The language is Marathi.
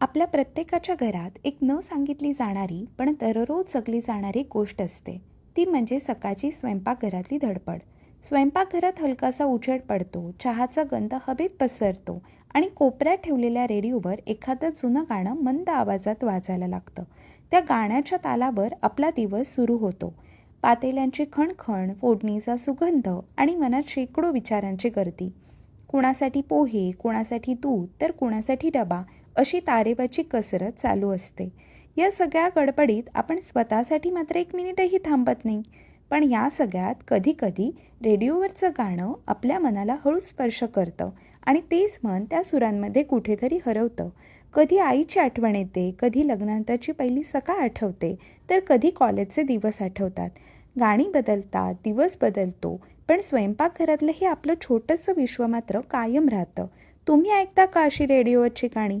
आपल्या प्रत्येकाच्या घरात एक न सांगितली जाणारी पण दररोज जगली जाणारी गोष्ट असते. ती म्हणजे सकाळची स्वयंपाकघरातली धडपड. स्वयंपाकघरात हलकासा उजेड पडतो चहाचा गंध हवेत पसरतो आणि कोपऱ्यात ठेवलेल्या रेडिओवर एखादं जुनं गाणं मंद आवाजात वाजायला लागतं. त्या गाण्याच्या तालावर आपला दिवस सुरू होतो. पातेल्यांची खणखण फोडणीचा सुगंध आणि मनात शेकडो विचारांची गर्दी. कुणासाठी पोहे कुणासाठी दूध तर कुणासाठी डबा अशी तारेबाची कसरत चालू असते. या सगळ्या गडबडीत आपण स्वतःसाठी मात्र एक मिनिटही थांबत नाही. पण या सगळ्यात कधीकधी रेडिओवरचं गाणं आपल्या मनाला हळू स्पर्श करतं आणि तेच मन त्या सुरांमध्ये कुठेतरी हरवतं. कधी आईची आठवण येते कधी लग्नानंतरची पहिली सकाळ आठवते तर कधी कॉलेजचे दिवस आठवतात. गाणी बदलतात दिवस बदलतो पण स्वयंपाकघरातलं हे आपलं छोटंसं विश्व मात्र कायम राहतं. तुम्ही ऐकता का अशी रेडिओवरची गाणी?